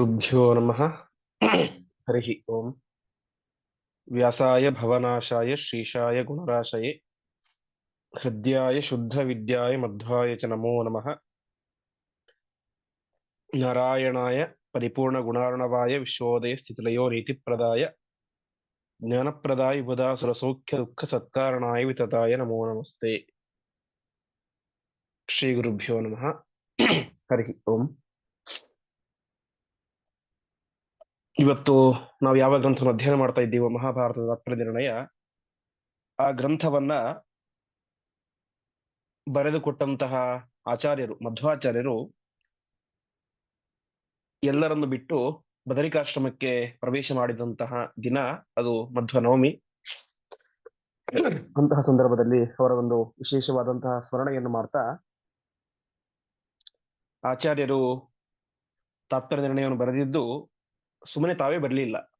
துப்யோ நம ஹரி ஓம் வியாசாய பவநாசாய ஸ்ரீஷாய குணராசயே ஹிருத்யாய சுத்த வித்யாய மத்வாய ச நமோ நம நாராயணாய பரிபூர்ண குணாரணவாய விஸ்வோதய ஸ்திதிலயோ நீதிப்பிரதாய ஞானப்பிரதாய உபதாசுர சௌக்கிய துக்க சத்காரணாய விததாய நமோ நமஸ்தே ஸ்ரீ குருபியோ நம ஹரி ஓம் ಇವತ್ತು ನಾವು ಯಾವ ಗ್ರಂಥವನ್ನು ಅಧ್ಯಯನ ಮಾಡ್ತಾ ಇದ್ದೀವೋ ಮಹಾಭಾರತದ ನಿರ್ಣಯ ಆ ಗ್ರಂಥವನ್ನ ಬರೆದುಕೊಟ್ಟಂತಹ ಆಚಾರ್ಯರು, ಮಧ್ವಾಚಾರ್ಯರು ಎಲ್ಲರನ್ನು ಬಿಟ್ಟು ಬದರಿಕಾಶ್ರಮಕ್ಕೆ ಪ್ರವೇಶ ಮಾಡಿದಂತಹ ದಿನ ಅದು ಮಧ್ವ ನವಮಿ ಅಂತಹ ಸಂದರ್ಭದಲ್ಲಿ ಅವರ ಒಂದು ವಿಶೇಷವಾದಂತಹ ಸ್ಮರಣೆಯನ್ನು ಮಾಡ್ತಾ ಆಚಾರ್ಯರು ತಾತ್ಪರ್ಯ ನಿರ್ಣಯವನ್ನು ಬರೆದಿದ್ದು ಸುಮ್ಮನೆ ತಾವೇ ಬರಲಿಲ್ಲ.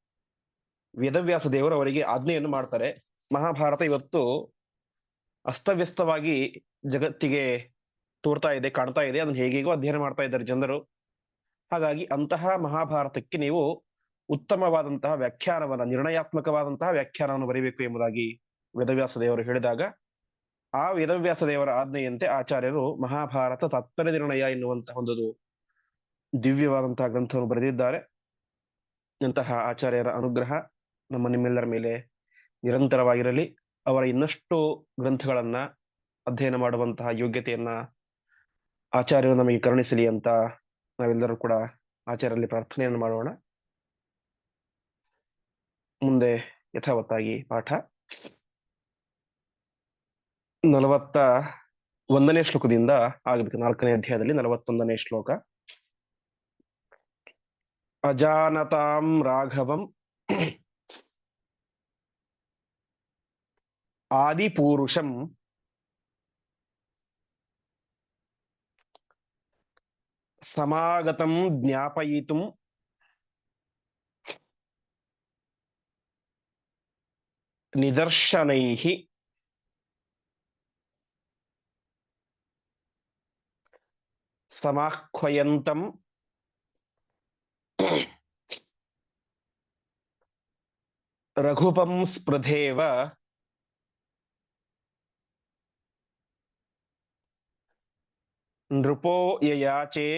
ವೇದವ್ಯಾಸ ದೇವರು ಅವರಿಗೆ ಆಜ್ಞೆಯನ್ನು ಮಾಡ್ತಾರೆ. ಮಹಾಭಾರತ ಇವತ್ತು ಅಸ್ತವ್ಯಸ್ತವಾಗಿ ಜಗತ್ತಿಗೆ ತೋರ್ತಾ ಇದೆ, ಕಾಣ್ತಾ ಇದೆ. ಅದನ್ನು ಹೇಗೇಗೋ ಅಧ್ಯಯನ ಮಾಡ್ತಾ ಇದ್ದಾರೆ ಜನರು. ಹಾಗಾಗಿ ಅಂತಹ ಮಹಾಭಾರತಕ್ಕೆ ನೀವು ಉತ್ತಮವಾದಂತಹ ವ್ಯಾಖ್ಯಾನವನ್ನ, ನಿರ್ಣಯಾತ್ಮಕವಾದಂತಹ ವ್ಯಾಖ್ಯಾನವನ್ನು ಬರೀಬೇಕು ಎಂಬುದಾಗಿ ವೇದವ್ಯಾಸ ದೇವರು ಹೇಳಿದಾಗ, ಆ ವೇದವ್ಯಾಸ ದೇವರ ಆಜ್ಞೆಯಂತೆ ಆಚಾರ್ಯರು ಮಹಾಭಾರತ ತಾತ್ಪರ್ಯ ನಿರ್ಣಯ ಎನ್ನುವಂತಹ ಒಂದು ದಿವ್ಯವಾದಂತಹ ಗ್ರಂಥವನ್ನು ಬರೆದಿದ್ದಾರೆ. ಇಂತಹ ಆಚಾರ್ಯರ ಅನುಗ್ರಹ ನಮ್ಮ ನಿಮ್ಮೆಲ್ಲರ ಮೇಲೆ ನಿರಂತರವಾಗಿರಲಿ. ಅವರ ಇನ್ನಷ್ಟು ಗ್ರಂಥಗಳನ್ನ ಅಧ್ಯಯನ ಮಾಡುವಂತಹ ಯೋಗ್ಯತೆಯನ್ನ ಆಚಾರ್ಯರು ನಮಗೆ ಕರುಣಿಸಲಿ ಅಂತ ನಾವೆಲ್ಲರೂ ಕೂಡ ಆಚಾರ್ಯರಲ್ಲಿ ಪ್ರಾರ್ಥನೆಯನ್ನು ಮಾಡೋಣ. ಮುಂದೆ ಯಥಾವತ್ತಾಗಿ ಪಾಠ. ನಲವತ್ತ ಒಂದನೇ ಶ್ಲೋಕದಿಂದ ಆಗಬೇಕು. ನಾಲ್ಕನೇ ಅಧ್ಯಾಯದಲ್ಲಿ ನಲವತ್ತೊಂದನೇ ಶ್ಲೋಕ. ಅಜಾನತಾಂ ರಾಘವಂ ಆದಿಪೂರುಷಂ ಸಮಾಗತಂ ಜ್ಞಾಪಯಿತುಂ ನಿದರ್ಶನೈಃ ಸಮಾಹ್ವಯಂತಂ ರಘುಪಂ ಸ್ಪೃಧೇವ ನೃಪೋ ಯಯಾಚೆ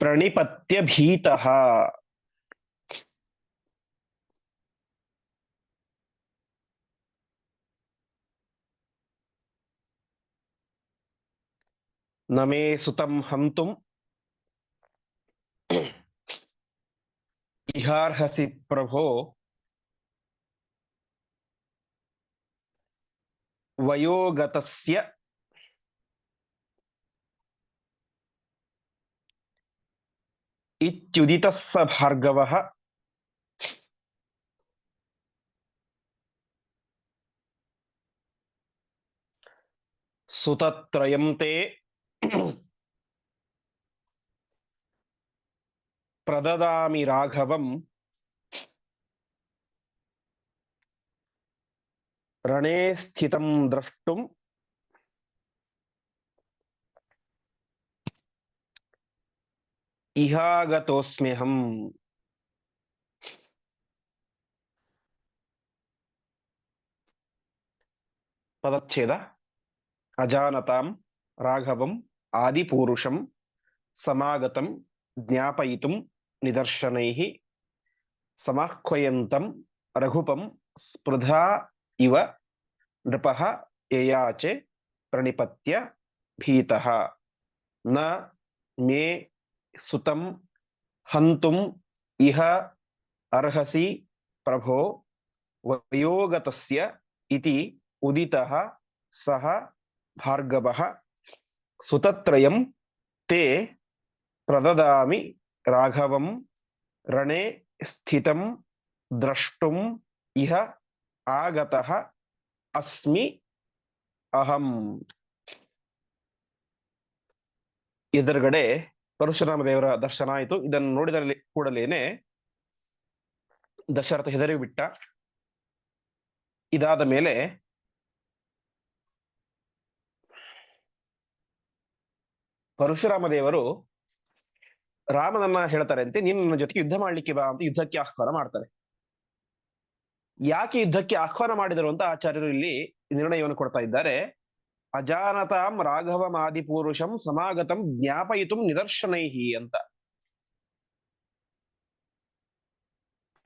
ಪ್ರಣಿಪತ್ಯ ಭೀತಃ ನ ಮೇ ಸುತಂ ಹಂತುಂ ಇಹಾರ್ಹಸಿ ಪ್ರಭೋ ವಯೋಗತಸ್ಯ ಇತ್ಯುದಿತಃ ಸ ಭಾರ್ಗವಃ ಸುತತ್ರಯಂ ತೇ ಪ್ರದದಾಮಿ ರಾಘವಂ ರಣೇ ಸ್ಥಿತಂ ದ್ರಷ್ಟುಂ ಇಹಾಗತೋಸ್ಮ್ಯಹಂ ಪದಚ್ಛೇದ ಅಜಾನತಾಂ ರಾಘವಂ ಆದಿಪೂರುಷಂ ಸಮಾಗತಂ ಜ್ಞಾಪಯಿತುಂ ನಿದರ್ಶನೈಃ ಸಮಾಹ್ವಯಂತಂ ರಘುಪಂ ಸ್ಪೃಧಾ ಇವ ನೃಪಃ ಯಯಾಚೆ ಪ್ರಣಿಪತ್ಯ ಭೀತಃ ನ ಮೇ ಸುತಂ ಹಂತುಂ ಇಹ ಅರ್ಹಸಿ ಪ್ರಭೋ ವಯೋಗತಸ್ಯ ಇತಿ ಉದಿತಃ ಸಹ ಭಾರ್ಗವಃ ಸುತತ್ರಯಂ ತೇ ಪ್ರದದಾಮಿ ರಾಘವಂ ರಣೆ ಸ್ಥಿತಂ ದ್ರಷ್ಟುಂ ಇಹ ಆಗತಃ ಅಸ್ಮಿ ಅಹಂ. ಎದುರುಗಡೆ ಪರಶುರಾಮ ದೇವರ ದರ್ಶನ ಆಯಿತು. ಇದನ್ನು ನೋಡಿದ ಕೂಡಲೇನೆ ದಶರಥ ಹೆದರಿ ಬಿಟ್ಟ ಇದಾದ ಮೇಲೆ ಪರಶುರಾಮ ದೇವರು ರಾಮನನ್ನ ಹೇಳ್ತಾರೆ ಅಂತೆ ನೀನು ನನ್ನ ಜೊತೆಗೆ ಯುದ್ಧ ಮಾಡ್ಲಿಕ್ಕೆ ಬಾ ಅಂತ ಯುದ್ಧಕ್ಕೆ ಆಹ್ವಾನ ಮಾಡ್ತಾರೆ. ಯಾಕೆ ಯುದ್ಧಕ್ಕೆ ಆಹ್ವಾನ ಮಾಡಿದರು ಅಂತ ಆಚಾರ್ಯರು ಇಲ್ಲಿ ನಿರ್ಣಯವನ್ನು ಕೊಡ್ತಾ ಇದ್ದಾರೆ. ಅಜಾನತಾಂ ರಾಘವಂ ಆದಿಪುರುಷಂ ಸಮಾಗತಂ ಜ್ಞಾಪಯಿತು ನಿದರ್ಶನೈಹಿ ಅಂತ.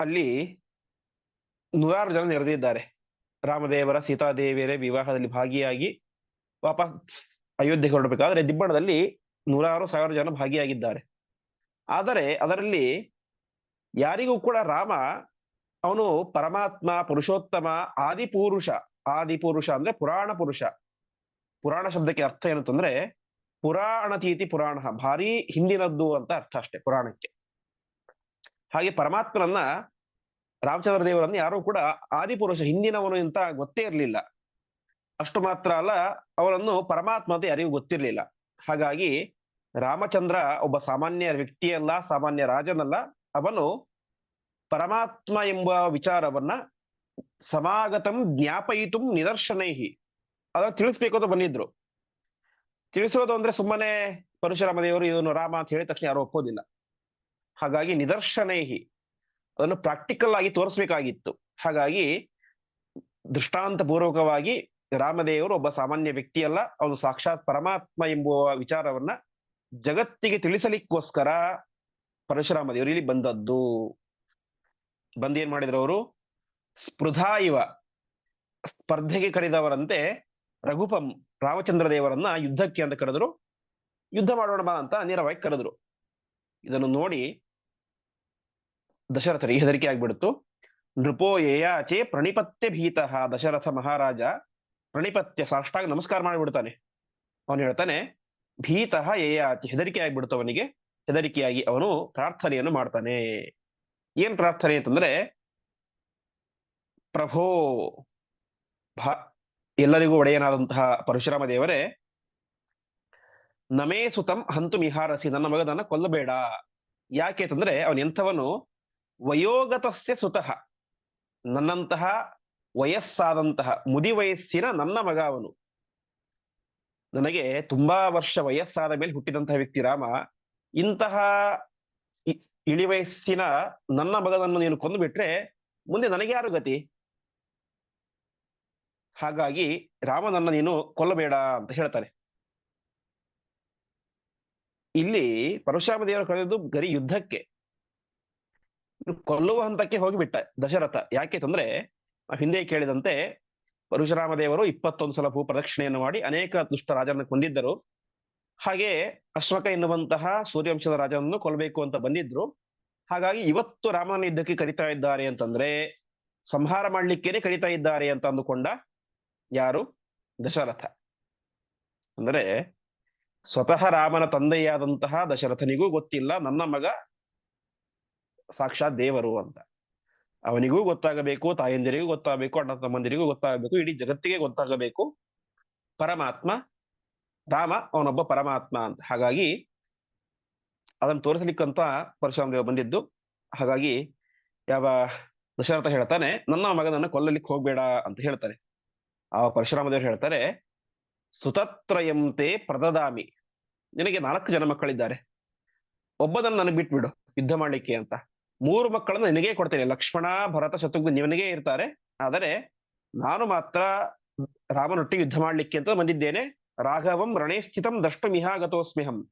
ಅಲ್ಲಿ ನೂರಾರು ಜನ ನೆರೆದಿದ್ದಾರೆ. ರಾಮದೇವರ ಸೀತಾದೇವಿಯರೇ ವಿವಾಹದಲ್ಲಿ ಭಾಗಿಯಾಗಿ ವಾಪಸ್ ಅಯೋಧ್ಯೆಗೆ ಹೊರಡಬೇಕಾದ್ರೆ ದಿಬ್ಬಣದಲ್ಲಿ ನೂರಾರು ಸಾವಿರ ಜನ ಭಾಗಿಯಾಗಿದ್ದಾರೆ. ಆದರೆ ಅದರಲ್ಲಿ ಯಾರಿಗೂ ಕೂಡ ರಾಮ, ಅವನು ಪರಮಾತ್ಮ, ಪುರುಷೋತ್ತಮ, ಆದಿಪುರುಷ ಆದಿಪುರುಷ ಅಂದ್ರೆ ಪುರಾಣ ಪುರುಷ. ಪುರಾಣ ಶಬ್ದಕ್ಕೆ ಅರ್ಥ ಏನಂತಂದ್ರೆ ಪುರಾಣತೀತಿ ಪುರಾಣ ಭಾರಿ ಹಿಂದಿನದ್ದು ಅಂತ ಅರ್ಥ ಅಷ್ಟೇ ಪುರಾಣಕ್ಕೆ. ಹಾಗೆ ಪರಮಾತ್ಮನನ್ನ ರಾಮಚಂದ್ರ ದೇವರನ್ನ ಯಾರು ಕೂಡ ಆದಿಪುರುಷ, ಹಿಂದಿನವನು ಅಂತ ಗೊತ್ತೇ ಇರಲಿಲ್ಲ. ಅಷ್ಟು ಮಾತ್ರ ಅಲ್ಲ ಅವರನ್ನು ಪರಮಾತ್ಮ ಅಂತ ಯಾರಿಗೂ ಗೊತ್ತಿರಲಿಲ್ಲ. ಹಾಗಾಗಿ ರಾಮಚಂದ್ರ ಒಬ್ಬ ಸಾಮಾನ್ಯ ವ್ಯಕ್ತಿಯಲ್ಲ, ಸಾಮಾನ್ಯ ರಾಜನಲ್ಲ. ಅವನು ಪರಮಾತ್ಮ ಎಂಬ ವಿಚಾರವನ್ನ ಸಮಾಗತಂ ಜ್ಞಾಪಯಿತು ನಿದರ್ಶನೈಹಿ. ಅದನ್ನ ತಿಳಿಸ್ಬೇಕು ಅಂತ ಬಂದಿದ್ರು. ತಿಳಿಸೋದು ಅಂದ್ರೆ ಸುಮ್ಮನೆ ಪರಶುರಾಮ ದೇವರು ಇದನ್ನು ರಾಮ ಅಂತ ಹೇಳಿದ ತಕ್ಷಣ ಯಾರು ಒಪ್ಪೋದಿಲ್ಲ. ಹಾಗಾಗಿ ನಿದರ್ಶನೈಹಿ. ಅದನ್ನು ಪ್ರಾಕ್ಟಿಕಲ್ ಆಗಿ ತೋರಿಸ್ಬೇಕಾಗಿತ್ತು. ಹಾಗಾಗಿ ದೃಷ್ಟಾಂತ ಪೂರ್ವಕವಾಗಿ ರಾಮದೇವರು ಒಬ್ಬ ಸಾಮಾನ್ಯ ವ್ಯಕ್ತಿಯಲ್ಲ. ಅವನು ಸಾಕ್ಷಾತ್ ಪರಮಾತ್ಮ ಎಂಬುವ ವಿಚಾರವನ್ನ ಜಗತ್ತಿಗೆ ತಿಳಿಸಲಿಕ್ಕೋಸ್ಕರ ಪರಶುರಾಮ ದೇವರು ಇಲ್ಲಿ ಬಂದದ್ದು. ಬಂದೇನ್ ಮಾಡಿದ್ರು ಅವರು? ಸ್ಪೃಧಾ ಇವ. ಸ್ಪರ್ಧೆಗೆ ಕರೆದವರಂತೆ ರಘುಪಂ, ರಾಮಚಂದ್ರ ದೇವರನ್ನ ಯುದ್ಧಕ್ಕೆ ಅಂತ ಕರೆದ್ರು. ಯುದ್ಧ ಮಾಡೋಣ ಬಾ ಅಂತ ನೇರವಾಗಿ ಕರೆದ್ರು. ಇದನ್ನು ನೋಡಿ ದಶರಥರಿಗೆ ಹೆದರಿಕೆ ಆಗ್ಬಿಡ್ತು. ನೃಪೋ ಯಯಾಚೆ ಪ್ರಣಿಪತ್ಯ ಭೀತಃ, ದಶರಥ ಮಹಾರಾಜ ಪ್ರಣಿಪತ್ಯ ಸಾಷ್ಟಾಗ ನಮಸ್ಕಾರ ಮಾಡಿಬಿಡ್ತಾನೆ. ಅವನು ಹೇಳ್ತಾನೆ ಭೀತಃ ಏಯಾತಿ ಹೆದರಿಕೆ ಆಗಿಬಿಡುತ್ತೆ ಹೆದರಿಕೆಯಾಗಿ ಅವನು ಪ್ರಾರ್ಥನೆಯನ್ನು ಮಾಡ್ತಾನೆ. ಏನ್ ಪ್ರಾರ್ಥನೆ ಅಂತಂದ್ರೆ, ಪ್ರಭೋ, ಭಾ, ಎಲ್ಲರಿಗೂ ಒಡೆಯನಾದಂತಹ ಪರಶುರಾಮ ದೇವರೇ, ನಮೇ ಸುತಂ ಹಂತು ಮಿಹಾರಸಿ ನನ್ನ ಮಗನನ್ನ ಕೊಲ್ಲಬೇಡ. ಯಾಕೆ ಅಂತಂದ್ರೆ, ಅವನ ಎಂಥವನು, ವಯೋಗತಸ್ಯ ಸುತಃ, ನನ್ನಂತಹ ವಯಸ್ಸಾದಂತಹ ಮುದಿ ವಯಸ್ಸಿನ ನನ್ನ ಮಗ ಅವನು. ನನಗೆ ತುಂಬಾ ವರ್ಷ ವಯಸ್ಸಾದ ಮೇಲೆ ಹುಟ್ಟಿದಂತಹ ವ್ಯಕ್ತಿ ರಾಮ. ಇಂತಹ ಇಳಿವಯಸ್ಸಿನ ಇಳಿ ವಯಸ್ಸಿನ ನನ್ನ ಮಗನನ್ನು ನೀನು ಕೊಂದು ಬಿಟ್ರೆ ಮುಂದೆ ನನಗೆ ಯಾರು ಗತಿ? ಹಾಗಾಗಿ ರಾಮನನ್ನ ನೀನು ಕೊಲ್ಲಬೇಡ ಅಂತ ಹೇಳ್ತಾನೆ ಇಲ್ಲಿ ಪರಶುರಾಮ ದೇವರು ಕರೆದಿದ್ದು ಗರಿ ಯುದ್ಧಕ್ಕೆ. ಕೊಲ್ಲುವ ಹಂತಕ್ಕೆ ಹೋಗಿಬಿಟ್ಟ ದಶರಥ. ಯಾಕೆ ತಂದ್ರೆ ಹಿಂದೆ ಕೇಳಿದಂತೆ ಪರಶುರಾಮ ದೇವರು ಇಪ್ಪತ್ತೊಂದು ಸಲ ಭೂ ಪ್ರದಕ್ಷಿಣೆಯನ್ನು ಮಾಡಿ ಅನೇಕ ದುಷ್ಟ ರಾಜರನ್ನು ಕೊಂದಿದ್ದರು. ಹಾಗೆ ಅಶ್ವಕ ಎನ್ನುವಂತಹ ಸೂರ್ಯವಂಶದ ರಾಜನನ್ನು ಕೊಲ್ಲಬೇಕು ಅಂತ ಬಂದಿದ್ರು. ಹಾಗಾಗಿ ಇವತ್ತು ರಾಮನ ಯುದ್ಧಕ್ಕೆ ಕರಿತಾ ಇದ್ದಾರೆ ಅಂತಂದ್ರೆ, ಸಂಹಾರ ಮಾಡ್ಲಿಕ್ಕೇನೆ ಕರಿತಾ ಇದ್ದಾರೆ ಅಂತ ಅಂದುಕೊಂಡ ಯಾರು? ದಶರಥ. ಅಂದ್ರೆ ಸ್ವತಃ ರಾಮನ ತಂದೆಯಾದಂತಹ ದಶರಥನಿಗೂ ಗೊತ್ತಿಲ್ಲ, ನನ್ನ ಮಗ ಸಾಕ್ಷಾತ್ ದೇವರು ಅಂತ. ಅವನಿಗೂ ಗೊತ್ತಾಗಬೇಕು, ತಾಯಂದಿರಿಗೂ ಗೊತ್ತಾಗಬೇಕು, ಅಣ್ಣ ತಮ್ಮಂದಿರಿಗೂ ಗೊತ್ತಾಗಬೇಕು, ಇಡೀ ಜಗತ್ತಿಗೆ ಗೊತ್ತಾಗಬೇಕು. ಪರಮಾತ್ಮ, ರಾಮ, ಅವನೊಬ್ಬ ಪರಮಾತ್ಮ ಅಂತ. ಹಾಗಾಗಿ ಅದನ್ನು ತೋರಿಸಲಿಕ್ಕಂತ ಪರಶುರಾಮ ದೇವ ಬಂದಿದ್ದು. ಹಾಗಾಗಿ ಯಾವ ದಶರಥ ಹೇಳ್ತಾನೆ, ನನ್ನ ಮಗನನ್ನ ಕೊಲ್ಲಲಿಕ್ಕೆ ಹೋಗ್ಬೇಡ ಅಂತ ಹೇಳ್ತಾರೆ. ಆ ಪರಶುರಾಮ ದೇವರು ಹೇಳ್ತಾರೆ, ಸುತತ್ರಯಂತೆ ಪ್ರದದಾಮಿ. ನಿನಗೆ ನಾಲ್ಕು ಜನ ಮಕ್ಕಳಿದ್ದಾರೆ. ಒಬ್ಬದನ್ನು ನನಗೆ ಬಿಟ್ಬಿಡು, ಯುದ್ಧ ಮಾಡಲಿಕ್ಕೆ ಅಂತ. ಮೂರು ಮಕ್ಕಳನ್ನ ನಿನಗೆ ಕೊಡ್ತೇನೆ. ಲಕ್ಷ್ಮಣ, ಭರತ, ಶತ್ರುಘ್ನ ನಿವನಿಗೆ ಇರ್ತಾರೆ. ಆದರೆ ನಾನು ಮಾತ್ರ ರಾಮನೊಟ್ಟಿಗೆ ಯುದ್ಧ ಮಾಡ್ಲಿಕ್ಕೆ ಅಂತ ಬಂದಿದ್ದೇನೆ. ರಾಘವಂ ರಣೇ ಸ್ಥಿತಂ ದ್ರಷ್ಟುಮಿಹಾಗತೋಸ್ಮ್ಯಹಂ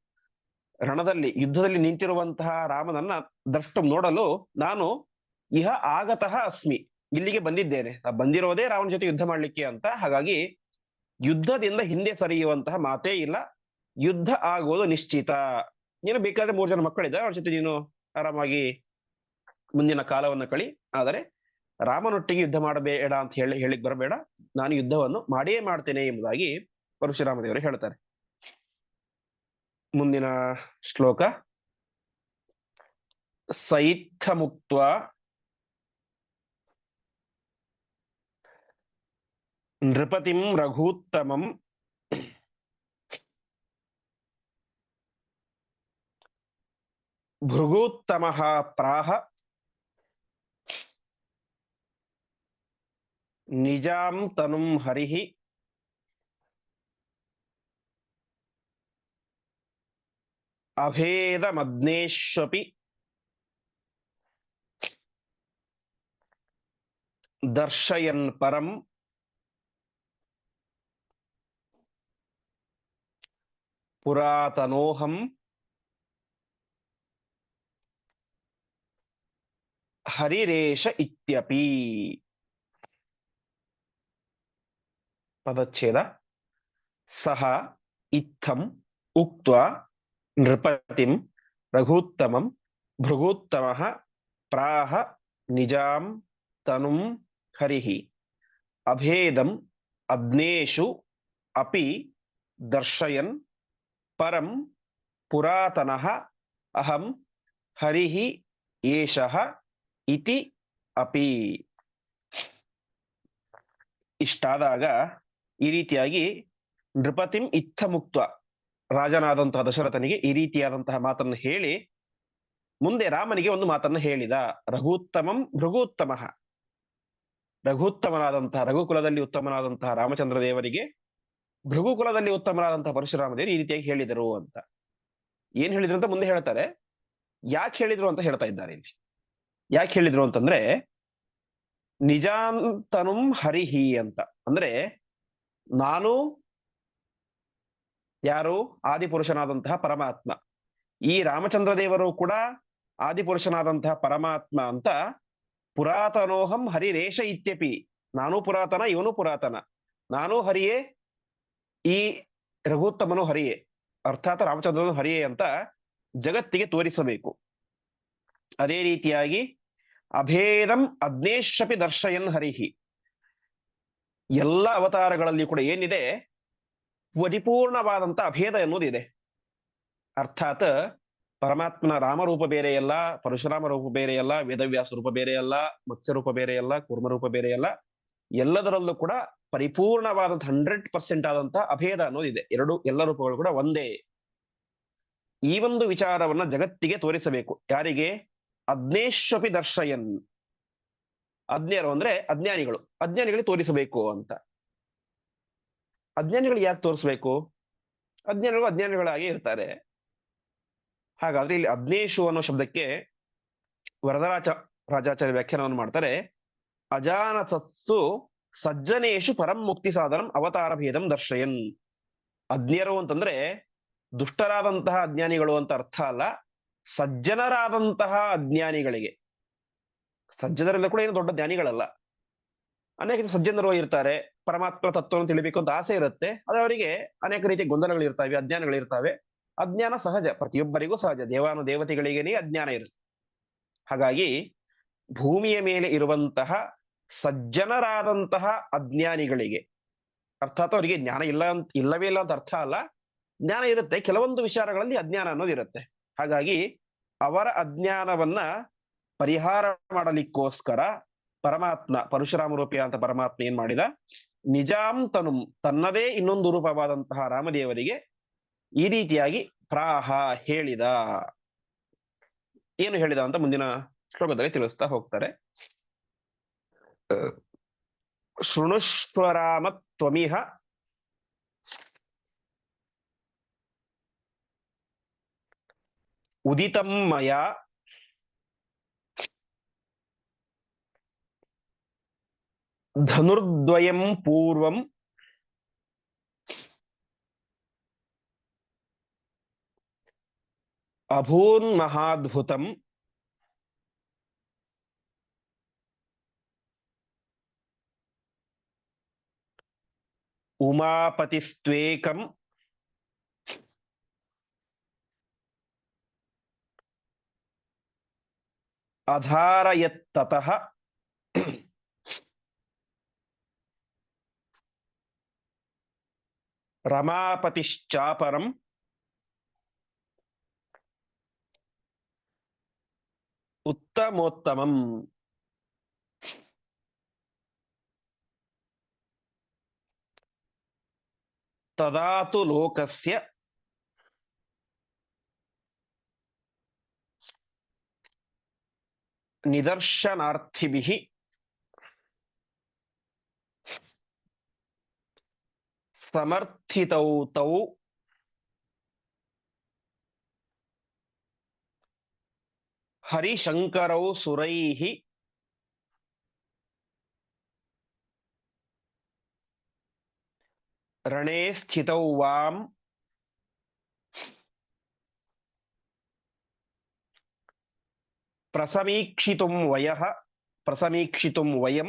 ರಣದಲ್ಲಿ, ಯುದ್ಧದಲ್ಲಿ ನಿಂತಿರುವಂತಹ ರಾಮನನ್ನ ದ್ರಷ್ಟು ನೋಡಲು ನಾನು ಇಹ ಆಗತಃ ಅಸ್ಮಿ. ಇಲ್ಲಿಗೆ ಬಂದಿದ್ದೇನೆ. ಬಂದಿರೋದೇ ರಾಮನ ಜೊತೆ ಯುದ್ಧ ಮಾಡ್ಲಿಕ್ಕೆ ಅಂತ. ಹಾಗಾಗಿ ಯುದ್ಧದಿಂದ ಹಿಂದೆ ಸರಿಯುವಂತಹ ಮಾತೇ ಇಲ್ಲ. ಯುದ್ಧ ಆಗೋದು ನಿಶ್ಚಿತ. ನೀನು ಬೇಕಾದ್ರೆ ಮೂರು ಜನ ಮಕ್ಕಳಿದ್ದಾರೆ ಅವ್ರ ಜೊತೆ ನೀನು ಆರಾಮಾಗಿ ಮುಂದಿನ ಕಾಲವನ್ನು ಕಳಿ, ಆದರೆ ರಾಮನೊಟ್ಟಿಗೆ ಯುದ್ಧ ಮಾಡಬೇಡ ಅಂತ ಹೇಳಿ, ಹೇಳಿಕ್ ಬರಬೇಡ. ನಾನು ಯುದ್ಧವನ್ನು ಮಾಡಿಯೇ ಮಾಡ್ತೇನೆ ಎಂಬುದಾಗಿ ಪರಶುರಾಮ ದೇವರು ಹೇಳ್ತಾರೆ. ಮುಂದಿನ ಶ್ಲೋಕ. ಸೈತ್ಥ ಮುಕ್ತ ನೃಪತಿಂ ರಘೂತ್ತಮಂ ಭೃಗೂತ್ತಮಃ ಪ್ರಾಹ निजाम् तनुम् हरिः। अभेदमग्नेष्वपि। दर्शयन्परम् पुरातनोऽहम्। हरिरेश इत्यपि। ಪದಚ್ಛೇದ ಸಹ ಇತ್ತಂ ಉಕ್ತ್ವ ನೃಪತಿಂ ರಘೂತ್ತಮಂ ಭೃಗೂತ್ತಮಃ ಪ್ರಾಹ ನಿಜಾಂ ತನುಂ ಹರಿಃ ಅಭೇದಂ ಅಗ್ನೇಷು ಅಪಿ ದರ್ಶಯನ್ ಪರಂ ಪುರಾತನಃ ಅಹಂ ಹರಿಃ ಏಷಃ ಇತಿ ಅಪಿ ಇಷ್ಟಾದಾಗ ಈ ರೀತಿಯಾಗಿ ನೃಪತಿಂ ಇತ್ತ ಮುಕ್ತ ರಾಜನಾದಂತಹ ದಶರಥನಿಗೆ ಈ ರೀತಿಯಾದಂತಹ ಮಾತನ್ನು ಹೇಳಿ, ಮುಂದೆ ರಾಮನಿಗೆ ಒಂದು ಮಾತನ್ನು ಹೇಳಿದ. ರಘುತ್ತಮಂ ಭೃಗುತ್ತಮ. ರಘುತ್ತಮನಾದಂತಹ ರಘುಕುಲದಲ್ಲಿ ಉತ್ತಮನಾದಂತಹ ರಾಮಚಂದ್ರ ದೇವರಿಗೆ ಭೃಗುಕುಲದಲ್ಲಿ ಉತ್ತಮನಾದಂತಹ ಪರಶುರಾಮ ದೇವರು ಈ ರೀತಿಯಾಗಿ ಹೇಳಿದರು ಅಂತ. ಏನ್ ಹೇಳಿದ್ರು ಅಂತ ಮುಂದೆ ಹೇಳ್ತಾರೆ. ಯಾಕೆ ಹೇಳಿದ್ರು ಅಂತ ಹೇಳ್ತಾ ಇದ್ದಾರೆ ಇಲ್ಲಿ. ಯಾಕೆ ಹೇಳಿದ್ರು ಅಂತಂದ್ರೆ, ನಿಜಾಂತನುಂ ಹರಿಹಿ ಅಂತ. ಅಂದ್ರೆ ನಾನು ಯಾರು ಆದಿಪುರುಷನಾದಂತಹ ಪರಮಾತ್ಮ. ಈ ರಾಮಚಂದ್ರ ದೇವರು ಕೂಡ ಆದಿಪುರುಷನಾದಂತಹ ಪರಮಾತ್ಮ ಅಂತ ಪುರಾತನೋಹಂ ಹರಿರೇಷ ಇತ್ಯಪಿ. ನಾನು ಪುರಾತನ, ಇವನು ಪುರಾತನ. ನಾನು ಹರಿಯೇ, ಈ ರಘುತ್ತಮನು ಹರಿಯೇ. ಅರ್ಥಾತ್ ರಾಮಚಂದ್ರನು ಹರಿಯೇ ಅಂತ ಜಗತ್ತಿಗೆ ತೋರಿಸಬೇಕು. ಅದೇ ರೀತಿಯಾಗಿ ಅಭೇದಂ ಅಗ್ನೇಶಪಿ ದರ್ಶಯನ್ ಹರಿಹಿ. ಎಲ್ಲ ಅವತಾರಗಳಲ್ಲಿ ಕೂಡ ಏನಿದೆ? ಪರಿಪೂರ್ಣವಾದಂತ ಅಭೇದ ಎನ್ನುವುದಿದೆ ಅರ್ಥಾತ್ ಪರಮಾತ್ಮನ ರಾಮರೂಪ ಬೇರೆಯಲ್ಲ ಪರಶುರಾಮ ರೂಪ ಬೇರೆಯಲ್ಲ ವೇದವ್ಯಾಸ ರೂಪ ಬೇರೆಯಲ್ಲ ಮತ್ಸ್ಯ ರೂಪ ಬೇರೆಯಲ್ಲ ಕೂರ್ಮರೂಪ ಬೇರೆಯಲ್ಲ ಎಲ್ಲದರಲ್ಲೂ ಕೂಡ ಪರಿಪೂರ್ಣವಾದಂತ ಹಂಡ್ರೆಡ್ ಪರ್ಸೆಂಟ್ ಆದಂತಹ ಅಭೇದ ಅನ್ನೋದಿದೆ ಎರಡು, ಎಲ್ಲ ರೂಪಗಳು ಕೂಡ ಒಂದೇ. ಈ ಒಂದು ವಿಚಾರವನ್ನ ಜಗತ್ತಿಗೆ ತೋರಿಸಬೇಕು. ಯಾರಿಗೆ? ಅಗ್ನೇಶ್ವಪಿ ದರ್ಶಯನ್. ಅಜ್ಞರು ಅಂದ್ರೆ ಅಜ್ಞಾನಿಗಳು. ಅಜ್ಞಾನಿಗಳಿಗೆ ತೋರಿಸಬೇಕು ಅಂತ. ಅಜ್ಞಾನಿಗಳು ಯಾಕೆ ತೋರಿಸ್ಬೇಕು? ಅಜ್ಞಾನಿಗಳು ಅಜ್ಞಾನಿಗಳಾಗಿ ಇರ್ತಾರೆ. ಹಾಗಾದ್ರೆ ಇಲ್ಲಿ ಅಜ್ಞೇಶು ಅನ್ನೋ ಶಬ್ದಕ್ಕೆ ವರದರಾಜ ರಾಜಾಚಾರ್ಯ ವ್ಯಾಖ್ಯಾನವನ್ನು ಮಾಡ್ತಾರೆ. ಅಜಾನಸತ್ಸು ಸಜ್ಜನೇಶು ಪರಂ ಮುಕ್ತಿ ಸಾಧನಂ ಅವತಾರ ಭೇದಂ ದರ್ಶಯನ್. ಅಜ್ಞರು ಅಂತಂದ್ರೆ ದುಷ್ಟರಾದಂತಹ ಅಜ್ಞಾನಿಗಳು ಅಂತ ಅರ್ಥ ಅಲ್ಲ. ಸಜ್ಜನರಾದಂತಹ ಅಜ್ಞಾನಿಗಳಿಗೆ. ಸಜ್ಜನರೆಲ್ಲ ಕೂಡ ಏನು ದೊಡ್ಡ ಜ್ಞಾನಿಗಳಲ್ಲ. ಅನೇಕ ಸಜ್ಜನರು ಇರ್ತಾರೆ, ಪರಮಾತ್ಮ ತತ್ವವನ್ನು ತಿಳಿಬೇಕು ಅಂತ ಆಸೆ ಇರುತ್ತೆ. ಆದರೆ ಅವರಿಗೆ ಅನೇಕ ರೀತಿಯ ಗೊಂದಲಗಳು ಇರ್ತಾವೆ, ಅಜ್ಞಾನಗಳು ಇರ್ತಾವೆ. ಅಜ್ಞಾನ ಸಹಜ, ಪ್ರತಿಯೊಬ್ಬರಿಗೂ ಸಹಜ, ದೇವಾನು ದೇವತೆಗಳಿಗೇನೆ ಅಜ್ಞಾನ ಇರುತ್ತೆ. ಹಾಗಾಗಿ ಭೂಮಿಯ ಮೇಲೆ ಇರುವಂತಹ ಸಜ್ಜನರಾದಂತಹ ಅಜ್ಞಾನಿಗಳಿಗೆ, ಅರ್ಥಾತ್ ಅವರಿಗೆ ಜ್ಞಾನ ಇಲ್ಲ ಅಂತ, ಇಲ್ಲವೇ ಇಲ್ಲ ಅಂತ ಅರ್ಥ ಅಲ್ಲ, ಜ್ಞಾನ ಇರುತ್ತೆ. ಕೆಲವೊಂದು ವಿಚಾರಗಳಲ್ಲಿ ಅಜ್ಞಾನ ಅನ್ನೋದು ಇರುತ್ತೆ. ಹಾಗಾಗಿ ಅವರ ಅಜ್ಞಾನವನ್ನ ಪರಿಹಾರ ಮಾಡಲಿಕ್ಕೋಸ್ಕರ ಪರಮಾತ್ಮ, ಪರಶುರಾಮ ರೂಪಿಯ ಅಂತ ಪರಮಾತ್ಮ ಏನ್ ಮಾಡಿದ? ನಿಜಾಂ ತನು, ತನ್ನದೇ ಇನ್ನೊಂದು ರೂಪವಾದಂತಹ ರಾಮದೇವರಿಗೆ ಈ ರೀತಿಯಾಗಿ ಪ್ರಾಹ ಹೇಳಿದ. ಏನು ಹೇಳಿದ ಅಂತ ಮುಂದಿನ ಶ್ಲೋಕದಲ್ಲಿ ತಿಳಿಸ್ತಾ ಹೋಗ್ತಾರೆ. ಶೃಣುಷ್ವರಾಮ ತ್ವಮಿಹ. ಉದಿತಂ ಮಯ ಧನುರ್ದ್ವಯಂ ಪೂರ್ವಂ ಅಭೂನ್ಮಹಾದ್ಭುತಂ ಉಮಾಪತಿಸ್ತ್ವೇಕಂ ಅಧಾರಯತ್ತತಃ ರಮಾಪತಿಶ್ಚಾಪರಂ ಉತ್ತಮೋತ್ತಮಂ ತದಾತು ಲೋಕಸ್ಯ ನಿದರ್ಶನಾರ್ಥಿಭಿಃ ಸಮರ್ಥಿತೌ ತೌ ಹರಿಶಂಕರೌ ಸುರೈಃ ರಣೇ ಸ್ಥಿತೌ ವಾಂ ಪ್ರಸಮೀಕ್ಷಿತುಂ ವಯಃ ಪ್ರಸಮೀಕ್ಷಿತುಂ ವಯಂ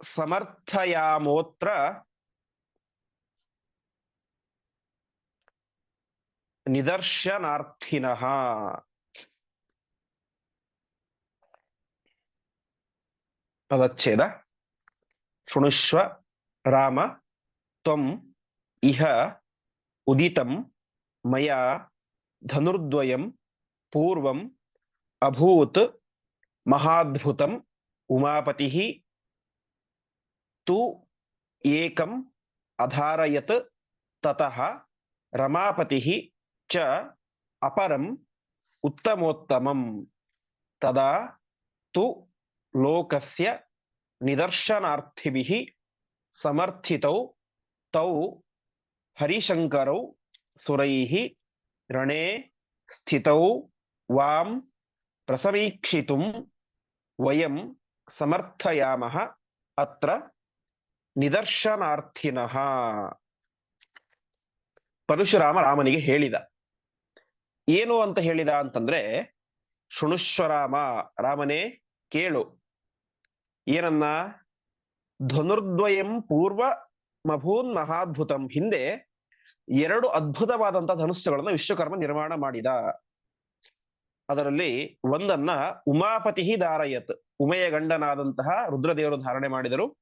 ಸಮರ್ಥಯಾಮೋತ್ರ ನಿದರ್ಶನಾರ್ಥಿನಃ ಪದಚ್ಛೇದ ಶೃಣುಷ್ವ ರಾಮ ತ್ವಂ ಇಹ ಉದಿತಂ ಮಯಾ ಧನುರ್ದ್ವಯಂ ಪೂರ್ವಂ ಅಭೂತ್ ಮಹಾದ್ಭುತಂ ಉಮಾಪತಿಃ ತು ಏಕಂ ಅಧಾರಯತ್ ತತಃ ರಮಾಪತಿಃ ಚ ಅಪರಂ ಉತ್ತಮೋತ್ತಮಂ ತದಾ ತು ಲೋಕಸ್ಯ ನಿದರ್ಶನಾರ್ಥಿಭಿಃ ಸಮರ್ಥಿತೌ ತೌ ಹರಿಶಂಕರೌ ಸುರೈಃ ರಣೇ ಸ್ಥಿತೌ ವಾಂ ಪ್ರಸಮೀಕ್ಷಿತುಂ ವಯಂ ಸಮರ್ಥಯಾಮಃ ಅತ್ರ ನಿದರ್ಶನಾರ್ಥಿನಃ ಪರಶುರಾಮ ರಾಮನಿಗೆ ಹೇಳಿದ. ಏನು ಅಂತ ಹೇಳಿದ ಅಂತಂದ್ರೆ, ಶೃಣುಶ್ವರಾಮ, ರಾಮನೇ ಕೇಳು. ಏನನ್ನ? ಧನುರ್ದ್ವಯಂ ಪೂರ್ವ ಮಭೂನ್ ಮಹಾದ್ಭುತಂ ಹಿಂದೆ ಎರಡು ಅದ್ಭುತವಾದಂತಹ ಧನುಸ್ಸುಗಳನ್ನ ವಿಶ್ವಕರ್ಮ ನಿರ್ಮಾಣ ಮಾಡಿದ. ಅದರಲ್ಲಿ ಒಂದನ್ನ ಉಮಾಪತಿ ಧಾರಯತ್ ಉಮೆಯ ಗಂಡನಾದಂತಹ ರುದ್ರದೇವರು ಧಾರಣೆ ಮಾಡಿದರು.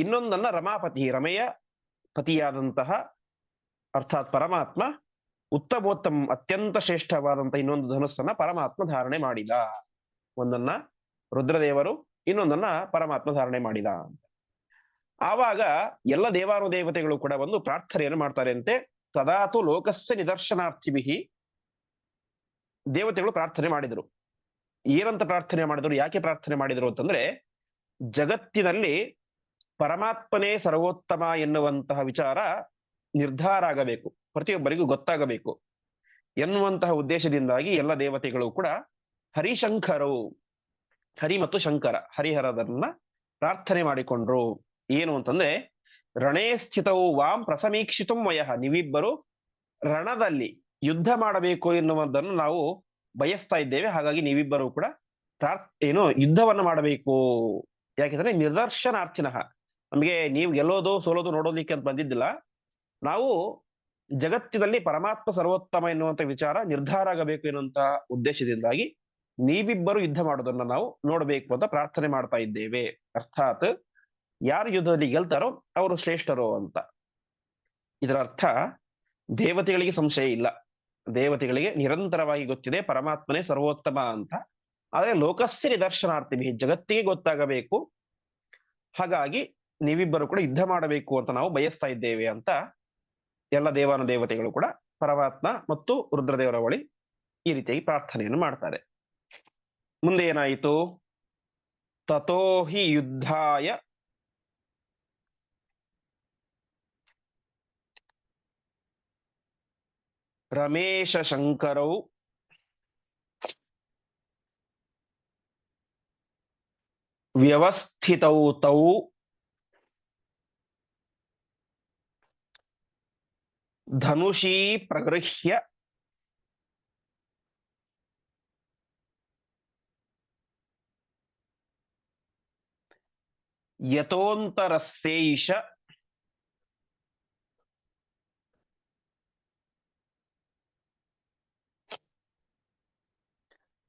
ಇನ್ನೊಂದನ್ನ ರಮಾಪತಿ, ರಮೆಯ ಪತಿಯಾದಂತಹ ಅರ್ಥಾತ್ ಪರಮಾತ್ಮ ಉತ್ತಮೋತ್ತಮ ಅತ್ಯಂತ ಶ್ರೇಷ್ಠವಾದಂತಹ ಇನ್ನೊಂದು ಧನುಸ್ಸನ್ನ ಪರಮಾತ್ಮ ಧಾರಣೆ ಮಾಡಿದ. ಒಂದನ್ನ ರುದ್ರದೇವರು, ಇನ್ನೊಂದನ್ನ ಪರಮಾತ್ಮ ಧಾರಣೆ ಮಾಡಿದ ಆವಾಗ ಎಲ್ಲ ದೇವಾನುದೇವತೆಗಳು ಕೂಡ ಒಂದು ಪ್ರಾರ್ಥನೆಯನ್ನು ಮಾಡ್ತಾರೆ ಅಂತೆ. ತದಾತು ಲೋಕಸ್ಯ ನಿದರ್ಶನಾರ್ಥಿಭಿ ದೇವತೆಗಳು ಪ್ರಾರ್ಥನೆ ಮಾಡಿದರು. ಏನಂತ ಪ್ರಾರ್ಥನೆ ಮಾಡಿದ್ರು, ಯಾಕೆ ಪ್ರಾರ್ಥನೆ ಮಾಡಿದರು ಅಂತಂದ್ರೆ ಜಗತ್ತಿನಲ್ಲಿ ಪರಮಾತ್ಮನೇ ಸರ್ವೋತ್ತಮ ಎನ್ನುವಂತಹ ವಿಚಾರ ನಿರ್ಧಾರ ಆಗಬೇಕು. ಪ್ರತಿಯೊಬ್ಬರಿಗೂ ಗೊತ್ತಾಗಬೇಕು. ಎನ್ನುವಂತಹ ಉದ್ದೇಶದಿಂದಾಗಿ ಎಲ್ಲ ದೇವತೆಗಳು ಕೂಡ ಹರಿಶಂಕರು, ಹರಿ ಮತ್ತು ಶಂಕರ, ಹರಿಹರದನ್ನ ಪ್ರಾರ್ಥನೆ ಮಾಡಿಕೊಂಡ್ರು. ಏನು ಅಂತಂದ್ರೆ, ರಣೇ ಸ್ಥಿತವು ವಾಂ ಪ್ರಸಮೀಕ್ಷಿತು ವಯಃ, ನೀವಿಬ್ಬರು ರಣದಲ್ಲಿ ಯುದ್ಧ ಮಾಡಬೇಕು ಎನ್ನುವುದನ್ನು ನಾವು ಬಯಸ್ತಾ ಇದ್ದೇವೆ. ಹಾಗಾಗಿ ನೀವಿಬ್ಬರು ಕೂಡ ಪ್ರಾರ್ಥ ಏನು ಯುದ್ಧವನ್ನು ಮಾಡಬೇಕು. ಯಾಕೆಂದ್ರೆ ನಿದರ್ಶನಾರ್ಥಿನಃ ನಮಗೆ ನೀವು ಗೆಲ್ಲೋದು, ಸೋಲೋದು ನೋಡೋದಿಕ್ಕೆ ಅಂತ ಬಂದಿದ್ದಿಲ್ಲ. ನಾವು ಜಗತ್ತಿನಲ್ಲಿ ಪರಮಾತ್ಮ ಸರ್ವೋತ್ತಮ ಎನ್ನುವಂತ ವಿಚಾರ ನಿರ್ಧಾರ ಆಗಬೇಕು ಎನ್ನುವಂತ ಉದ್ದೇಶದಿಂದಾಗಿ ನೀವಿಬ್ಬರು ಯುದ್ಧ ಮಾಡೋದನ್ನ ನಾವು ನೋಡಬೇಕು ಅಂತ ಪ್ರಾರ್ಥನೆ ಮಾಡ್ತಾ ಇದ್ದೇವೆ. ಅರ್ಥಾತ್ ಯಾರು ಯುದ್ಧದಲ್ಲಿ ಗೆಲ್ತಾರೋ ಅವರು ಶ್ರೇಷ್ಠರು ಅಂತ. ಇದರ ಅರ್ಥ ದೇವತೆಗಳಿಗೆ ಸಂಶಯ ಇಲ್ಲ. ದೇವತೆಗಳಿಗೆ ನಿರಂತರವಾಗಿ ಗೊತ್ತಿದೆ ಪರಮಾತ್ಮನೇ ಸರ್ವೋತ್ತಮ ಅಂತ. ಆದರೆ ಲೋಕಸ್ಯ ನಿದರ್ಶನಾರ್ಥಿ, ಜಗತ್ತಿಗೆ ಗೊತ್ತಾಗಬೇಕು. ಹಾಗಾಗಿ ನೀವಿಬ್ಬರು ಕೂಡ ಯುದ್ಧ ಮಾಡಬೇಕು ಅಂತ ನಾವು ಬಯಸ್ತಾ ಇದ್ದೇವೆ ಅಂತ ಎಲ್ಲ ದೇವಾನು ದೇವತೆಗಳು ಕೂಡ ಪರಮಾತ್ಮ ಮತ್ತು ರುದ್ರದೇವರ ಬಳಿ ಈ ರೀತಿಯಾಗಿ ಪ್ರಾರ್ಥನೆಯನ್ನು ಮಾಡ್ತಾರೆ. ಮುಂದೆ ಏನಾಯಿತು? ತಥೋಹಿ ಯುದ್ಧಾಯ. ರಮೇಶ ಶಂಕರೌ ವ್ಯವಸ್ಥಿತೌ ತೌ ಧನುಷೀ ಪ್ರಗೃಹ್ಯ ಯತೋಂತರಸ್ಯೈಷ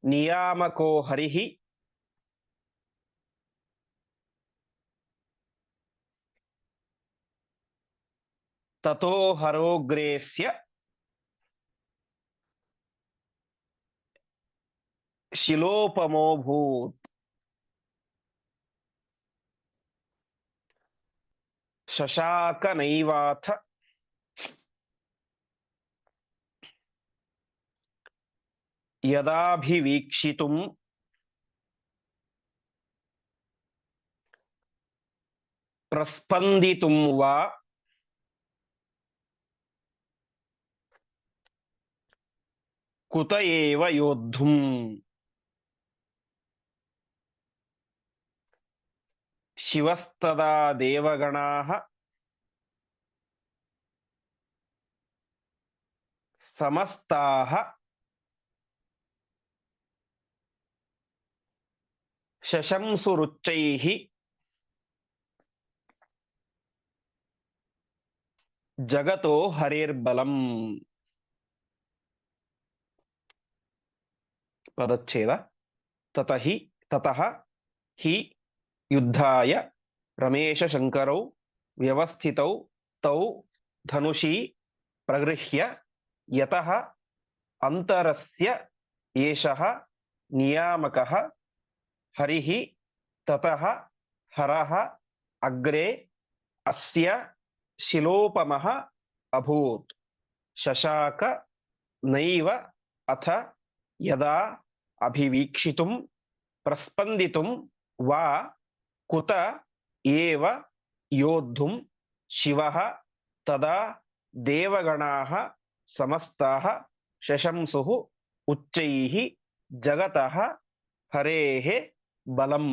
ನಿಯಾಮಕೋ ಹರಿಃ ततो हरोग्रेस्य शिलोपमोभूत शशाक नैवाथ। यदाभिवीक्षितुम्। प्रस्पन्दितुं वा। ಕುತ ಏವ ಯೋದ್ಧುಂ ಶಿವಸ್ತದಾ ದೇವಗಣಾಃ ಸಮಸ್ತಾಃ ಶಶಂಸುರುಚ್ಚೈಃ ಜಗತೋ ಹರೇರ್ಬಲಂ ಪದಚ್ಛೇದ ತತಹಿ ತತಃ ಹಿ ಯುದ್ಧಾಯ ರಮೇಶ ಶಂಕರೌ ವ್ಯವಸ್ಥಿತೌ ತೌ ಧನುಷಿ ಪ್ರಗೃಹ್ಯ ಯತಃ ಅಂತರಸ್ಯ ಏಷಃ ನಿಯಾಮಕಃ ಹರಿಃ ತತಃ ಹರಃ ಅಗ್ರೆ ಅಸ್ಯ ಶಿಲೋಪಮಃ ಅಭೂತ್ ಶಶಾಕ ನೈವ ಅಥ ಯದಾ ಅಭಿವೀಕ್ಷಿತುಂ ಪ್ರಸ್ಪಂದಿತುಂ ವಾ ಕುತ ಏವ ಯೋದ್ಧುಂ ಶಿವಃ ತದಾ ದೇವಗಣಾಃ ಸಮಸ್ತಾಃ ಶಶಂಸುಃ ಉಚ್ಚೈಃ ಜಗತಃ ಹರೇಃ ಬಲಂ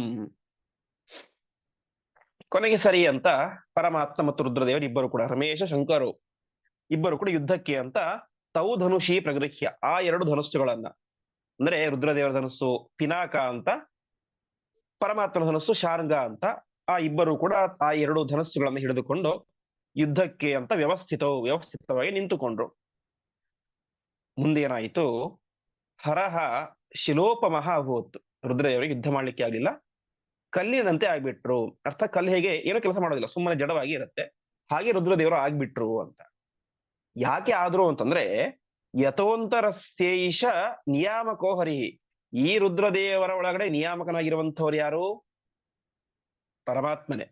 ಕೊನೆಗೆ ಸರಿ ಅಂತ ಪರಮಾತ್ಮ ಮತ್ತು ರುದ್ರದೇವರು ಇಬ್ಬರು ಕೂಡ ರಮೇಶ ಶಂಕರು ಇಬ್ಬರು ಕೂಡ ಯುದ್ಧಕ್ಕೆ ಅಂತ ತೌ ಧನುಷಿ ಪ್ರಗೃಹ್ಯ ಆ ಎರಡು ಧನುಸ್ಸುಗಳನ್ನ ಅಂದ್ರೆ ರುದ್ರದೇವರ ಧನಸ್ಸು ಪಿನಾಕ ಅಂತ, ಪರಮಾತ್ಮನ ಧನಸ್ಸು ಶಾರ್ಗ ಅಂತ, ಆ ಇಬ್ಬರು ಕೂಡ ಆ ಎರಡು ಧನಸ್ಸುಗಳನ್ನು ಹಿಡಿದುಕೊಂಡು ಯುದ್ಧಕ್ಕೆ ಅಂತ ವ್ಯವಸ್ಥಿತ, ವ್ಯವಸ್ಥಿತವಾಗಿ ನಿಂತುಕೊಂಡ್ರು. ಮುಂದೇನಾಯಿತು? ಹರಹ ಶಿಲೋಪಮಹ ಅಭೂತ್. ರುದ್ರದೇವರಿಗೆ ಯುದ್ಧ ಮಾಡ್ಲಿಕ್ಕೆ ಆಗಲಿಲ್ಲ. ಕಲ್ಲಿನಂತೆ ಆಗ್ಬಿಟ್ರು. ಅರ್ಥ, ಕಲ್ಲು ಹೇಗೆ? ಏನೋ ಕೆಲಸ ಮಾಡೋದಿಲ್ಲ. ಸುಮ್ಮನೆ ಜಡವಾಗಿ ಇರುತ್ತೆ. ಹಾಗೆ ರುದ್ರದೇವರು ಆಗ್ಬಿಟ್ರು ಅಂತ. ಯಾಕೆ ಆದ್ರು ಅಂತಂದ್ರೆ ಯಥೋಂತರಸ್ಯೈಷ ನಿಯಾಮಕೋ ಹರಿ. ಈ ರುದ್ರದೇವರ ಒಳಗಡೆ ನಿಯಾಮಕನಾಗಿರುವಂಥವ್ರು ಯಾರು? ಪರಮಾತ್ಮನೇ.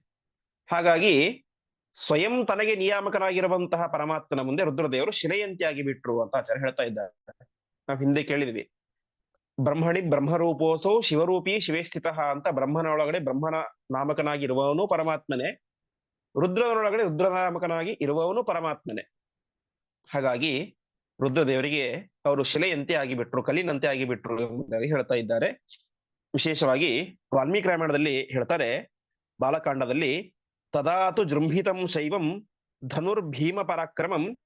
ಹಾಗಾಗಿ ಸ್ವಯಂ ತನಗೆ ನಿಯಾಮಕನಾಗಿರುವಂತಹ ಪರಮಾತ್ಮನ ಮುಂದೆ ರುದ್ರದೇವರು ಶಿಲೆಯಂತಿಯಾಗಿ ಬಿಟ್ರು ಅಂತ ಆಚಾರ್ಯ ಹೇಳ್ತಾ ಇದ್ದಾರೆ. ನಾವು ಹಿಂದೆ ಕೇಳಿದ್ವಿ. ಬ್ರಹ್ಮಣಿ ಬ್ರಹ್ಮರೂಪೋಸೋ ಶಿವರೂಪಿ ಶಿವೇ ಸ್ಥಿತಃ ಅಂತ ಬ್ರಹ್ಮನ ಒಳಗಡೆ ಬ್ರಹ್ಮನ ನಾಮಕನಾಗಿರುವವನು ಪರಮಾತ್ಮನೇ. ರುದ್ರನೊಳಗಡೆ ರುದ್ರನಾಮಕನಾಗಿ ಇರುವವನು ಪರಮಾತ್ಮನೇ. ಹಾಗಾಗಿ ರುದ್ರದೇವರಿಗೆ ಅವರು ಶಿಲೆಯಂತೆ ಆಗಿಬಿಟ್ರು, ಕಲ್ಲಿನಂತೆ ಆಗಿಬಿಟ್ರು ಎಂಬುದಾಗಿ ಹೇಳ್ತಾ ಇದ್ದಾರೆ. ವಿಶೇಷವಾಗಿ ವಾಲ್ಮೀಕಿ ರಾಮಾಯಣದಲ್ಲಿ ಹೇಳ್ತಾರೆ, ಬಾಲಕಾಂಡದಲ್ಲಿ ತದಾತು ಜೃಂಭಿತಂ ಶೈವಂ ಧನುರ್ಭೀಮ ಪರಾಕ್ರಮಂ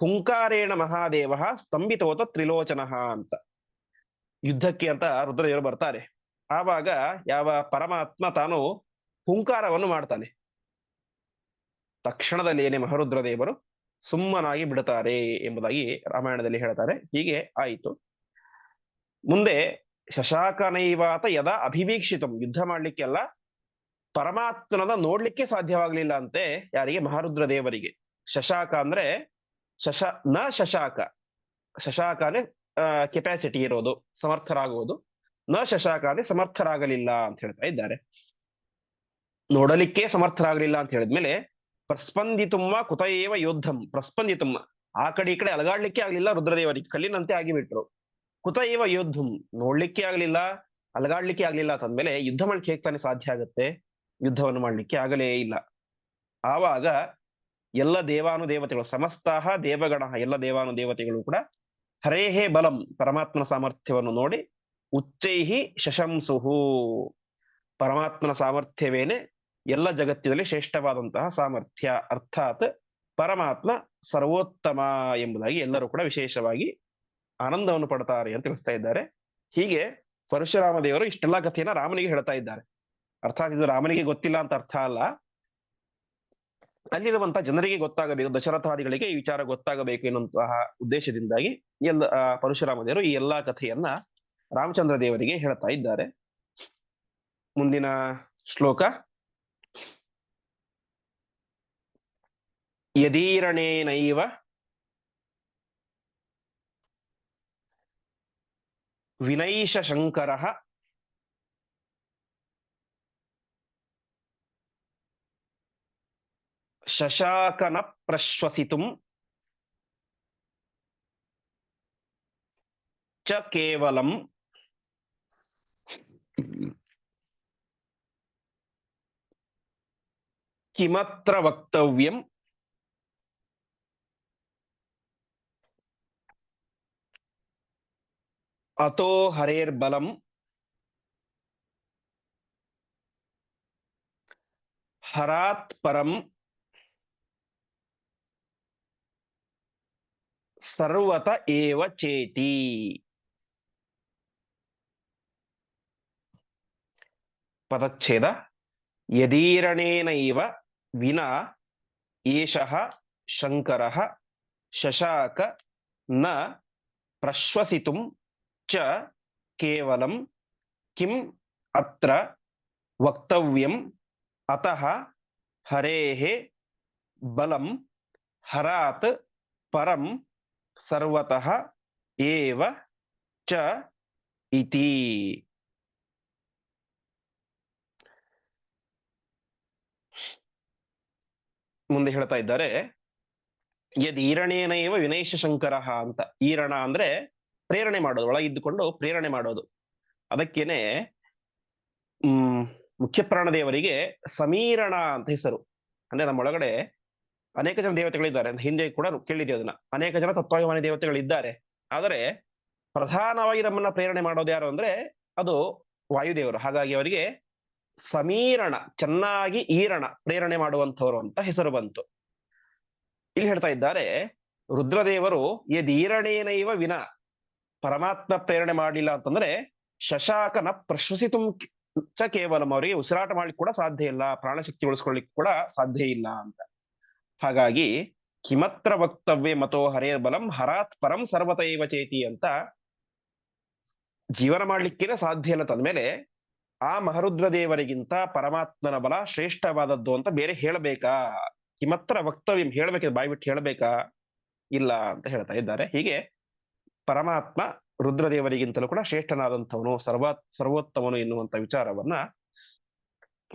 ಹುಂಕಾರೇಣ ಮಹಾದೇವ ಸ್ತಂಭಿತೋತ ತ್ರಿಲೋಚನ ಅಂತ. ಯುದ್ಧಕ್ಕೆ ಅಂತ ರುದ್ರದೇವರು ಬರ್ತಾರೆ. ಆವಾಗ ಯಾವ ಪರಮಾತ್ಮ ತಾನು ಹುಂಕಾರವನ್ನು ಮಾಡ್ತಾನೆ. ತಕ್ಷಣದಲ್ಲಿ ಏನೇ ಮಹರುದ್ರದೇವರು ಸುಮ್ಮನಾಗಿ ಬಿಡುತ್ತಾರೆ ಎಂಬುದಾಗಿ ರಾಮಾಯಣದಲ್ಲಿ ಹೇಳ್ತಾರೆ. ಹೀಗೆ ಆಯಿತು. ಮುಂದೆ ಶಶಾಕನೈವಾತ ಯದ ಅಭಿವೀಕ್ಷಿತಂ? ಯುದ್ಧ ಮಾಡ್ಲಿಕ್ಕೆಲ್ಲ ಪರಮಾತ್ಮನದ ನೋಡ್ಲಿಕ್ಕೆ ಸಾಧ್ಯವಾಗ್ಲಿಲ್ಲ ಅಂತೆ ಯಾರಿಗೆ? ಮಹಾರುದ್ರ ದೇವರಿಗೆ ಶಶಾಕ ಅಂದ್ರೆ ಶಶ, ನ ಶಶಾಕ. ಶಶಾಕ ಅಂದ್ರೆ ಕೆಪಾಸಿಟಿ ಇರೋದು ಸಮರ್ಥರಾಗುವುದು ನ ಶಶಾಕ ಅಂದ್ರೆ ಸಮರ್ಥರಾಗಲಿಲ್ಲ ಅಂತ ಹೇಳ್ತಾ ಇದ್ದಾರೆ. ನೋಡಲಿಕ್ಕೆ ಸಮರ್ಥರಾಗಲಿಲ್ಲ ಅಂತ ಹೇಳಿದ್ಮೇಲೆ ಪ್ರಸ್ಪಂದಿತುಮ್ಮ ಕುತಯೇವ ಯೋದ್ಧಂ. ಪ್ರಸ್ಪಂದಿತುಮ್ಮ. ಆ ಕಡೆ ಈ ಕಡೆ ಅಲಗಾಡ್ಲಿಕ್ಕೆ ಆಗ್ಲಿಲ್ಲ ರುದ್ರದೇವರಿಗೆ. ಕಲ್ಲಿನಂತೆ ಆಗಿಬಿಟ್ರು. ಕುತಯೇವ ಯೋದ್ಧಂ. ನೋಡ್ಲಿಕ್ಕೆ ಆಗ್ಲಿಲ್ಲ, ಅಲಗಾಡ್ಲಿಕ್ಕೆ ಆಗ್ಲಿಲ್ಲ ಅಂತಂದ್ಮೇಲೆ ಯುದ್ಧ ಮಾಡ್ಲಿಕ್ಕೆ ಹೇಗ್ ತಾನೇ ಸಾಧ್ಯ ಆಗುತ್ತೆ? ಯುದ್ಧವನ್ನು ಮಾಡ್ಲಿಕ್ಕೆ ಆಗಲೇ ಇಲ್ಲ. ಆವಾಗ ಎಲ್ಲ ದೇವಾನು ದೇವತೆಗಳು ಸಮಸ್ತಾಹ ದೇವಗಣ ಎಲ್ಲ ದೇವಾನು ದೇವತೆಗಳು ಕೂಡ ಹರೇಹೇ ಬಲಂ ಪರಮಾತ್ಮನ ಸಾಮರ್ಥ್ಯವನ್ನು ನೋಡಿ, ಉಚ್ಚೈಹಿ ಶಶಂಸುಹು. ಪರಮಾತ್ಮನ ಸಾಮರ್ಥ್ಯವೇನೆ? ಎಲ್ಲ ಜಗತ್ತಿನಲ್ಲಿ ಶ್ರೇಷ್ಠವಾದಂತಹ ಸಾಮರ್ಥ್ಯ ಅರ್ಥಾತ್ ಪರಮಾತ್ಮ ಸರ್ವೋತ್ತಮ ಎಂಬುದಾಗಿ ಎಲ್ಲರೂ ಕೂಡ ವಿಶೇಷವಾಗಿ ಆನಂದವನ್ನು ಪಡ್ತಾರೆ ಅಂತ ತಿಳಿಸ್ತಾ ಇದ್ದಾರೆ. ಹೀಗೆ ಪರಶುರಾಮ ದೇವರು ಇಷ್ಟೆಲ್ಲ ಕಥೆಯನ್ನ ರಾಮನಿಗೆ ಹೇಳ್ತಾ ಇದ್ದಾರೆ. ಅರ್ಥಾತ್ ಇದು ರಾಮನಿಗೆ ಗೊತ್ತಿಲ್ಲ ಅಂತ ಅರ್ಥ ಅಲ್ಲ. ಅಲ್ಲಿರುವಂತಹ ಜನರಿಗೆ ಗೊತ್ತಾಗಬೇಕು, ದಶರಥಾದಿಗಳಿಗೆ ಈ ವಿಚಾರ ಗೊತ್ತಾಗಬೇಕು ಎನ್ನುವಂತಹ ಉದ್ದೇಶದಿಂದಾಗಿ ಎಲ್ಲ ಪರಶುರಾಮ ದೇವರು ಈ ಎಲ್ಲಾ ಕಥೆಯನ್ನ ರಾಮಚಂದ್ರ ದೇವರಿಗೆ ಹೇಳ್ತಾ ಇದ್ದಾರೆ. ಮುಂದಿನ ಶ್ಲೋಕ. ಯದೀರಣೇನೈವ ವಿನೈಷ ಶಂಕರ ಶಶಾಕನ ಪ್ರಶ್ವಸಿತು ಚ ಕೇವಲಂ ಕಿಮತ್ರ ವಕ್ತವ್ಯಂ ಅತೋ ಹರೇರ್ಬಲಂ ಹರಾತ್ ಪರಂ ಸರ್ವತ ಏವ ಚೇತಿ ಪದಚ್ಛೇದ ಯದೀರಣೇನೈವ ವಿನಾ ಏಷಃ ಶಂಕರಃ ಶಶಾಕ ನ ಪ್ರಶ್ವಸಿತುಂ ಚ ಕೇವಲಂ ಕಿಂ ಅತ್ರ ವಕ್ತವ್ಯಂ ಅತಃ ಹರೇಃ ಬಲಂ ಹರಾತ್ ಪರಂ ಸರ್ವತಃ ಏವ ಚ ಇತಿ ಮುಂದೆ ಹೇಳ್ತಾ ಇದ್ದಾರೆ ಯದ್ ಈರಣೇನೈವ ವಿನೈಶ ಶಂಕರ ಅಂತ, ಈರಣ ಅಂದ್ರೆ ಪ್ರೇರಣೆ ಮಾಡೋದು, ಒಳಗಿದ್ದುಕೊಂಡು ಪ್ರೇರಣೆ ಮಾಡೋದು. ಅದಕ್ಕೇನೆ, ಹ್ಮ್, ಮುಖ್ಯ ಪ್ರಾಣದೇವರಿಗೆ ಸಮೀರಣ ಅಂತ ಹೆಸರು. ಅಂದ್ರೆ ನಮ್ಮೊಳಗಡೆ ಅನೇಕ ಜನ ದೇವತೆಗಳಿದ್ದಾರೆ ಹಿಂದೆ ಕೂಡ ಕೇಳಿದ್ವಿ ಅದನ್ನ. ಅನೇಕ ಜನ ತತ್ವಾಭಿಮಾನಿ ದೇವತೆಗಳಿದ್ದಾರೆ. ಆದರೆ ಪ್ರಧಾನವಾಗಿ ನಮ್ಮನ್ನ ಪ್ರೇರಣೆ ಮಾಡೋದು ಯಾರು ಅಂದ್ರೆ ಅದು ವಾಯುದೇವರು. ಹಾಗಾಗಿ ಅವರಿಗೆ ಸಮೀರಣ, ಚೆನ್ನಾಗಿ ಈರಣ, ಪ್ರೇರಣೆ ಮಾಡುವಂಥವ್ರು ಅಂತ ಹೆಸರು ಬಂತು. ಇಲ್ಲಿ ಹೇಳ್ತಾ ಇದ್ದಾರೆ, ರುದ್ರದೇವರು ಯದೀರಣೇನೈವ ವಿನ ಪರಮಾತ್ಮ ಪ್ರೇರಣೆ ಮಾಡಲಿಲ್ಲ ಅಂತಂದ್ರೆ ಶಶಾಕನ ಪ್ರಶ್ವಸಿತು ಚ ಕೇವಲಂ ಅವರಿಗೆ ಉಸಿರಾಟ ಮಾಡ್ಲಿಕ್ಕೆ ಕೂಡ ಸಾಧ್ಯ ಇಲ್ಲ ಪ್ರಾಣಶಕ್ತಿ ಉಳಿಸ್ಕೊಳ್ಳಿಕ್ ಕೂಡ ಸಾಧ್ಯ ಇಲ್ಲ ಅಂತ. ಹಾಗಾಗಿ ಕಿಮತ್ರ ವಕ್ತವ್ಯ ಮತೋ ಹರೇರ್ ಬಲಂ ಹರಾತ್ ಪರಂ ಸರ್ವತೈವ ಚೇತಿ ಅಂತ ಜೀವನ ಮಾಡ್ಲಿಕ್ಕೇನೆ ಸಾಧ್ಯ ಇಲ್ಲ ತಂದ್ಮೇಲೆ ಆ ಮಹರುದ್ರ ದೇವರಿಗಿಂತ ಪರಮಾತ್ಮನ ಬಲ ಶ್ರೇಷ್ಠವಾದದ್ದು ಅಂತ ಬೇರೆ ಹೇಳಬೇಕಾ? ಕಿಮತ್ರ ವಕ್ತವ್ಯ ಹೇಳ್ಬೇಕಿದ್ರೆ ಬಾಯಿ ಬಿಟ್ಟು ಹೇಳ್ಬೇಕಾ? ಇಲ್ಲ ಅಂತ ಹೇಳ್ತಾ ಇದ್ದಾರೆ. ಹೀಗೆ ಪರಮಾತ್ಮ ರುದ್ರದೇವರಿಗಿಂತಲೂ ಕೂಡ ಶ್ರೇಷ್ಠನಾದಂಥವನು, ಸರ್ವ, ಸರ್ವೋತ್ತಮನು ಎನ್ನುವಂತ ವಿಚಾರವನ್ನ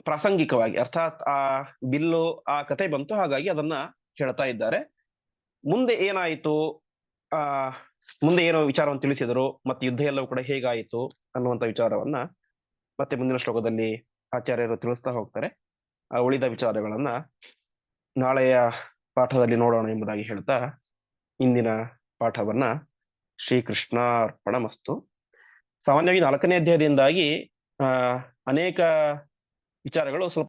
ಪ್ರಾಸಂಗಿಕವಾಗಿ ಅರ್ಥಾತ್ ಆ ಬಿಲ್ಲು, ಆ ಕತೆ ಬಂತು. ಹಾಗಾಗಿ ಅದನ್ನ ಹೇಳ್ತಾ ಇದ್ದಾರೆ. ಮುಂದೆ ಏನಾಯಿತು? ಆ, ಮುಂದೆ ಏನೋ ವಿಚಾರವನ್ನು ತಿಳಿಸಿದರು, ಮತ್ತೆ ಯುದ್ಧ ಎಲ್ಲವೂ ಕೂಡ ಹೇಗಾಯಿತು ಅನ್ನುವಂಥ ವಿಚಾರವನ್ನ ಮತ್ತೆ ಮುಂದಿನ ಶ್ಲೋಕದಲ್ಲಿ ಆಚಾರ್ಯರು ತಿಳಿಸ್ತಾ ಹೋಗ್ತಾರೆ. ಆ ಉಳಿದ ವಿಚಾರಗಳನ್ನ ನಾಳೆಯ ಪಾಠದಲ್ಲಿ ನೋಡೋಣ ಎಂಬುದಾಗಿ ಹೇಳ್ತಾ ಇಂದಿನ ಪಾಠವನ್ನ ಶ್ರೀಕೃಷ್ಣಾರ್ಪಣ ಮಸ್ತು ಸಾಮಾನ್ಯವಾಗಿ ನಾಲ್ಕನೇ ಅಧ್ಯಾಯದಿಂದಾಗಿ ಅನೇಕ ವಿಚಾರಗಳು ಸ್ವಲ್ಪ